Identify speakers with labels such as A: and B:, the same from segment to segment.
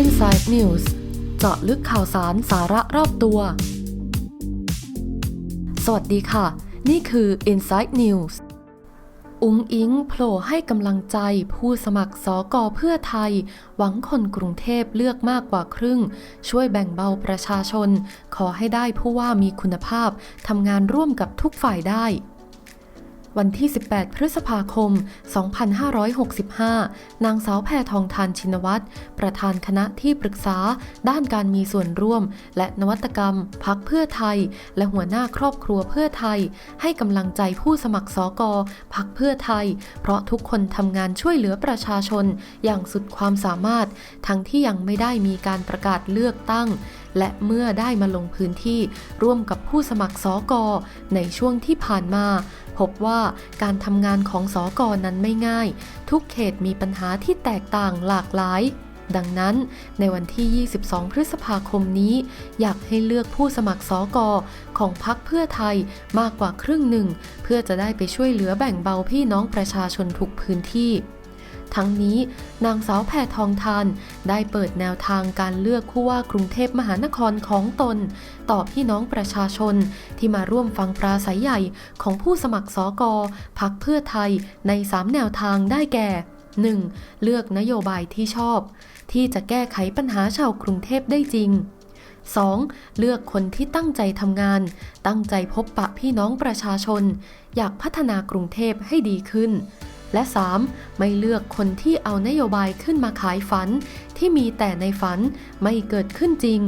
A: Inside News เจาะลึกข่าวสารสาระรอบตัว สวัสดีค่ะ นี่คือ Inside News อุงอิงโผล่ให้กำลังใจผู้สมัครสอกอเพื่อไทย หวังคนกรุงเทพเลือกมากกว่าครึ่ง ช่วยแบ่งเบาประชาชน ขอให้ได้ผู้ว่ามีคุณภาพทำงานร่วมกับทุกฝ่ายได้ วันที่ 18 พฤษภาคม 2565 นางสาวแพทองทานชินวัตร ประธานคณะที่ปรึกษา ด้านการมีส่วนร่วม และนวัตกรรม พักเพื่อไทย และหัวหน้าครอบครัวเพื่อไทย ให้กำลังใจผู้สมัครสอกอพักเพื่อไทย เพราะทุกคนทำงานช่วยเหลือประชาชน อย่างสุดความสามารถ ทั้งที่ยังไม่ได้มีการประกาศเลือกตั้ง และเมื่อได้มาลงพื้นที่ร่วมกับผู้สมัครสอกอในช่วงที่ผ่านมา พบว่าการทำงานของสอกอนั้นไม่ง่าย ทุกเขตมีปัญหาที่แตกต่างหลากหลายดังนั้นในวันที่ 22 พฤษภาคมนี้ อยากให้เลือกผู้สมัครสอกอของพักเพื่อไทยมากกว่าครึ่งหนึ่ง เพื่อจะได้ไปช่วยเหลือแบ่งเบาพี่น้องประชาชนทุกพื้นที่ ทั้งนี้นางสาวแพทองทานได้เปิดแนวทางการเลือกผู้ว่ากรุงเทพมหานครของตน ต่อพี่น้องประชาชนที่มาร่วมฟังปราศัยใหญ่ของผู้สมัครสอกอพักเพื่อไทยใน 3 แนวทางได้แก่ 1. เลือกนโยบายที่ชอบ ที่จะแก้ไขปัญหาชาวกรุงเทพได้จริง 2. เลือกคนที่ตั้งใจทำงาน ตั้งใจพบปะพี่น้องประชาชน อยากพัฒนากรุงเทพให้ดีขึ้น และ 3. ไม่เลือกคนที่เอานโยบายขึ้นมาขายฝัน ที่มีแต่ในฝันไม่เกิดขึ้นจริง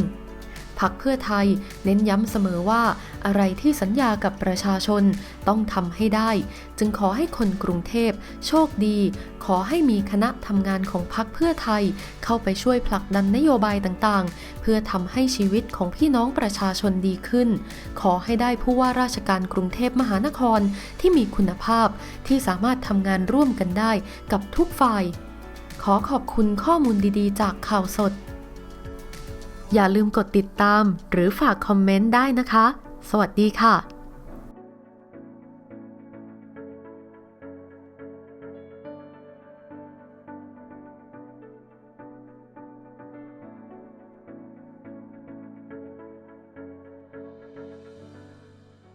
A: พักเพื่อไทยเน้นย้ำเสมอว่าอะไรที่สัญญากับประชาชนต้องทำให้ได้ จึงขอให้คนกรุงเทพโชคดี ขอให้มีคณะทำงานของพักเพื่อไทย เข้าไปช่วยผลักดันนโยบายต่างๆ เพื่อทำให้ชีวิตของพี่น้องประชาชนดีขึ้น ขอให้ได้ผู้ว่าราชการกรุงเทพมหานครที่มีคุณภาพที่สามารถทำงานร่วมกันได้กับทุกฝ่าย ขอขอบคุณข้อมูลดีๆ จากข่าวสด อย่าลืมกดติดตามหรือฝากคอมเมนต์ได้นะคะ สวัสดีค่ะ